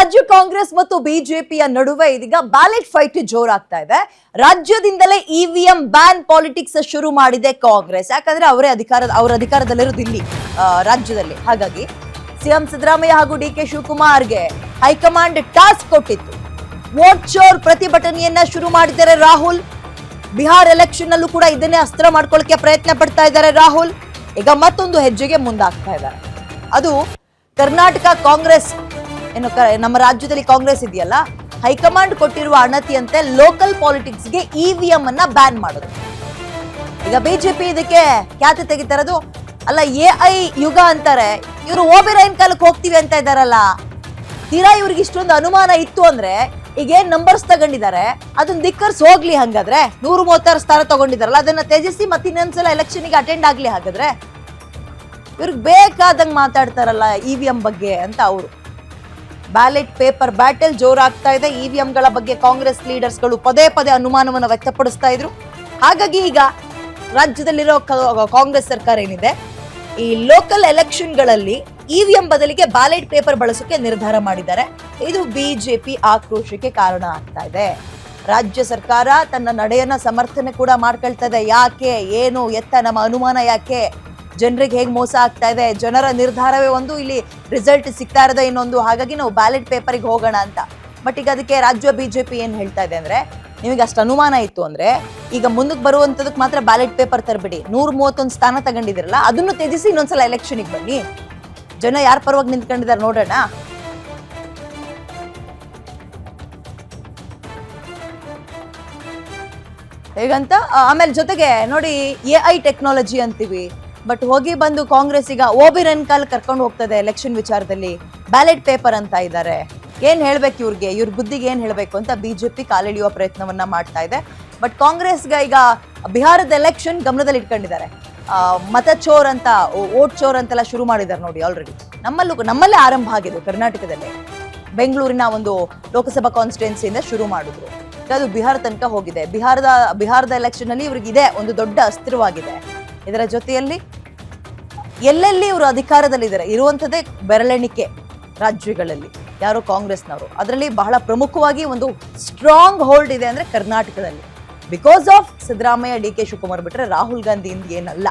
ರಾಜ್ಯ ಕಾಂಗ್ರೆಸ್ ಮತ್ತು ಬಿಜೆಪಿಯ ನಡುವೆ ಇದೀಗ ಬ್ಯಾಲೆಟ್ ಫೈಟ್ ಜೋರಾಗ್ತಾ ಇದೆ. ರಾಜ್ಯದಿಂದಲೇ ಇವಿಎಂ ಬ್ಯಾನ್ ಪಾಲಿಟಿಕ್ಸ್ ಶುರು ಮಾಡಿದೆ ಕಾಂಗ್ರೆಸ್. ಯಾಕಂದ್ರೆ ಅವರೇ ಅಧಿಕಾರ, ಅವರ ಅಧಿಕಾರದಲ್ಲಿರೋದು ಇಲ್ಲಿ ರಾಜ್ಯದಲ್ಲಿ. ಹಾಗಾಗಿ ಸಿಎಂ ಸಿದ್ದರಾಮಯ್ಯ ಹಾಗೂ ಡಿ ಕೆ ಶಿವಕುಮಾರ್ಗೆ ಹೈಕಮಾಂಡ್ ಟಾಸ್ಕ್ ಕೊಟ್ಟಿತ್ತು. ವೋಟ್ ಚೋರ್ ಪ್ರತಿಭಟನೆಯನ್ನ ಶುರು ಮಾಡಿದ್ದಾರೆ ರಾಹುಲ್. ಬಿಹಾರ್ ಎಲೆಕ್ಷನ್ ನಲ್ಲೂ ಕೂಡ ಇದನ್ನೇ ಅಸ್ತ್ರ ಮಾಡ್ಕೊಳ್ಳಕ್ಕೆ ಪ್ರಯತ್ನ ಪಡ್ತಾ ಇದ್ದಾರೆ ರಾಹುಲ್. ಈಗ ಮತ್ತೊಂದು ಹೆಜ್ಜೆಗೆ ಮುಂದಾಗ್ತಾ ಇದ್ದಾರೆ. ಅದು ಕರ್ನಾಟಕ ಕಾಂಗ್ರೆಸ್ ಏನು ನಮ್ಮ ರಾಜ್ಯದಲ್ಲಿ ಕಾಂಗ್ರೆಸ್ ಇದೆಯಲ್ಲ, ಹೈಕಮಾಂಡ್ ಕೊಟ್ಟಿರುವ ಅಣತಿಯಂತೆ ಲೋಕಲ್ ಪಾಲಿಟಿಕ್ಸ್ಗೆ ಇವಿಎಂ ಅನ್ನ ಬ್ಯಾನ್ ಮಾಡೋದು. ಈಗ ಬಿಜೆಪಿ ಇದಕ್ಕೆ ಖ್ಯಾತಿ ತೆಗಿತಾರದು? ಅಲ್ಲ, ಎ ಐ ಯುಗ ಅಂತಾರೆ, ಇವರು ಓಬಿರೈನ್ ಕಾಲಕ್ಕೆ ಹೋಗ್ತೀವಿ ಅಂತ ಇದ್ದಾರಲ್ಲ ತೀರಾ ಇವ್ರಿಗೆ ಇಷ್ಟೊಂದು ಅನುಮಾನ ಇತ್ತು ಅಂದ್ರೆ ಈಗ ಏನ್ ನಂಬರ್ಸ್ ತಗೊಂಡಿದ್ದಾರೆ ಅದನ್ನ ದಿಕ್ಕರ್ಸ್ ಹೋಗ್ಲಿ ಹಂಗಾದ್ರೆ ನೂರ ಮೂವತ್ತಾರು ಸ್ಥಾನ ತಗೊಂಡಿದಾರಲ್ಲ ಅದನ್ನ ತ್ಯಜಿಸಿ ಮತ್ತೆ ಇನ್ನೊಂದ್ಸಲ ಎಲೆಕ್ಷನ್ಗೆ ಅಟೆಂಡ್ ಆಗ್ಲಿ ಹಾಗಾದ್ರೆ. ಇವ್ರಿಗೆ ಬೇಕಾದಂಗೆ ಮಾತಾಡ್ತಾರಲ್ಲ ಇ ವಿ ಎಂ ಬಗ್ಗೆ ಅಂತ ಅವರು. ಬ್ಯಾಲೆಟ್ ಪೇಪರ್ ಬ್ಯಾಟಲ್ ಜೋರಾಗ್ತಾ ಇದೆ. ಇವಿಎಂಗಳ ಗಳ ಬಗ್ಗೆ ಕಾಂಗ್ರೆಸ್ ಲೀಡರ್ಸ್ಗಳು ಪದೇ ಪದೇ ಅನುಮಾನವನ್ನು ವ್ಯಕ್ತಪಡಿಸ್ತಾ ಇದ್ರು. ಹಾಗಾಗಿ ಈಗ ರಾಜ್ಯದಲ್ಲಿರೋ ಕಾಂಗ್ರೆಸ್ ಸರ್ಕಾರ ಏನಿದೆ? ಈ ಲೋಕಲ್ ಎಲೆಕ್ಷನ್ಗಳಲ್ಲಿ ಇವಿಎಂ ಬದಲಿಗೆ ಬ್ಯಾಲೆಟ್ ಪೇಪರ್ ಬಳಸೋಕೆ ನಿರ್ಧಾರ ಮಾಡಿದ್ದಾರೆ. ಇದು ಬಿಜೆಪಿ ಆಕ್ರೋಶಕ್ಕೆ ಕಾರಣ ಆಗ್ತಾ ಇದೆ. ರಾಜ್ಯ ಸರ್ಕಾರ ತನ್ನ ನಡೆಯನ್ನ ಸಮರ್ಥನೆ ಕೂಡ ಮಾಡ್ಕೊಳ್ತಾ ಇದೆ. ಯಾಕೆ? ಏನು? ಎತ್ತ ನಮ್ಮ ಅನುಮಾನ ಯಾಕೆ? ಜನರಿಗೆ ಹೇಗೆ ಮೋಸ ಆಗ್ತಾ ಇದೆ, ಜನರ ನಿರ್ಧಾರವೇ ಒಂದು, ಇಲ್ಲಿ ರಿಸಲ್ಟ್ ಸಿಗ್ತಾ ಇರೋದೇ ಇನ್ನೊಂದು. ಹಾಗಾಗಿ ನಾವು ಬ್ಯಾಲೆಟ್ ಪೇಪರಿಗೆ ಹೋಗೋಣ ಅಂತ. ಬಟ್ ಈಗ ಅದಕ್ಕೆ ರಾಜ್ಯ ಬಿಜೆಪಿ ಏನು ಹೇಳ್ತಾ ಇದೆ ಅಂದ್ರೆ, ನಿಮಗೆ ಅಷ್ಟು ಅನುಮಾನ ಇತ್ತು ಅಂದ್ರೆ, ಈಗ ಮುಂದಕ್ಕೆ ಬರುವಂತದಕ್ಕೆ ಮಾತ್ರ ಬ್ಯಾಲೆಟ್ ಪೇಪರ್ ತರಬೇಡಿ. ನೂರ ಮೂವತ್ತೊಂದು ಸ್ಥಾನ ತಗೊಂಡಿದ್ದೀರಲ್ಲ, ಅದನ್ನು ತ್ಯಜಿಸಿ ಇನ್ನೊಂದ್ಸಲ ಎಲೆಕ್ಷನಿಗೆ ಬನ್ನಿ. ಜನ ಯಾರ ಪರವಾಗಿ ನಿಂತ್ಕೊಂಡಿದ್ದಾರೆ ನೋಡೋಣ. ಹೇಗಂತ? ಆಮೇಲೆ ಜೊತೆಗೆ ನೋಡಿ ಎ ಐ ಟೆಕ್ನಾಲಜಿ ಅಂತೀವಿ. ಬಟ್ ಹೋಗಿ ಬಂದು ಕಾಂಗ್ರೆಸ್ ಈಗ ಓಬಿ ಕರ್ಕೊಂಡು ಹೋಗ್ತದೆ ಎಲೆಕ್ಷನ್ ವಿಚಾರದಲ್ಲಿ. ಬ್ಯಾಲೆಟ್ ಪೇಪರ್ ಅಂತ ಇದ್ದಾರೆ ಏನ್ ಹೇಳ್ಬೇಕು ಇವ್ರಿಗೆ? ಇವ್ರ ಬುದ್ಧಿಗೆ ಏನ್ ಹೇಳ್ಬೇಕು ಅಂತ ಬಿಜೆಪಿ ಕಾಲೆಳೆಯುವ ಪ್ರಯತ್ನವನ್ನ ಮಾಡ್ತಾ ಇದೆ. ಬಟ್ ಕಾಂಗ್ರೆಸ್ಗೆ ಈಗ ಬಿಹಾರದ ಎಲೆಕ್ಷನ್ ಗಮನದಲ್ಲಿ ಇಟ್ಕೊಂಡಿದ್ದಾರೆ. ಮತ ಚೋರ್ ಅಂತ, ಓಟ್ ಚೋರ್ ಅಂತೆಲ್ಲ ಶುರು ಮಾಡಿದ್ದಾರೆ ನೋಡಿ ಆಲ್ರೆಡಿ ನಮ್ಮಲ್ಲೂ, ನಮ್ಮಲ್ಲೇ ಆರಂಭ ಆಗಿದೆ ಕರ್ನಾಟಕದಲ್ಲಿ. ಬೆಂಗಳೂರಿನ ಒಂದು ಲೋಕಸಭಾ ಕಾನ್ಸ್ಟಿಟ್ಯೂನ್ಸಿಯಿಂದ ಶುರು ಮಾಡಿದ್ರು. ಅದು ಬಿಹಾರ ತನಕ ಹೋಗಿದೆ. ಬಿಹಾರದ ಬಿಹಾರದ ಎಲೆಕ್ಷನ್ ಅಲ್ಲಿ ಇವ್ರಿಗೆ ಇದೆ ಒಂದು ದೊಡ್ಡ ಅಸ್ತ್ರವಾಗಿದೆ ಇದರ ಜೊತೆಯಲ್ಲಿ ಎಲ್ಲೆಲ್ಲಿ ಇವರು ಅಧಿಕಾರದಲ್ಲಿದ್ದಾರೆ ಇರುವಂಥದ್ದೇ ಬೆರಳೆಣಿಕೆ ರಾಜ್ಯಗಳಲ್ಲಿ, ಯಾರು ಕಾಂಗ್ರೆಸ್ನವರು. ಅದರಲ್ಲಿ ಬಹಳ ಪ್ರಮುಖವಾಗಿ ಒಂದು ಸ್ಟ್ರಾಂಗ್ ಹೋಲ್ಡ್ ಇದೆ ಅಂದ್ರೆ ಕರ್ನಾಟಕದಲ್ಲಿ. Because of Siddaramaiah, D K Shivakumar ಬಿಟ್ಟರೆ ರಾಹುಲ್ ಗಾಂಧಿಯಿಂದ ಏನಲ್ಲ.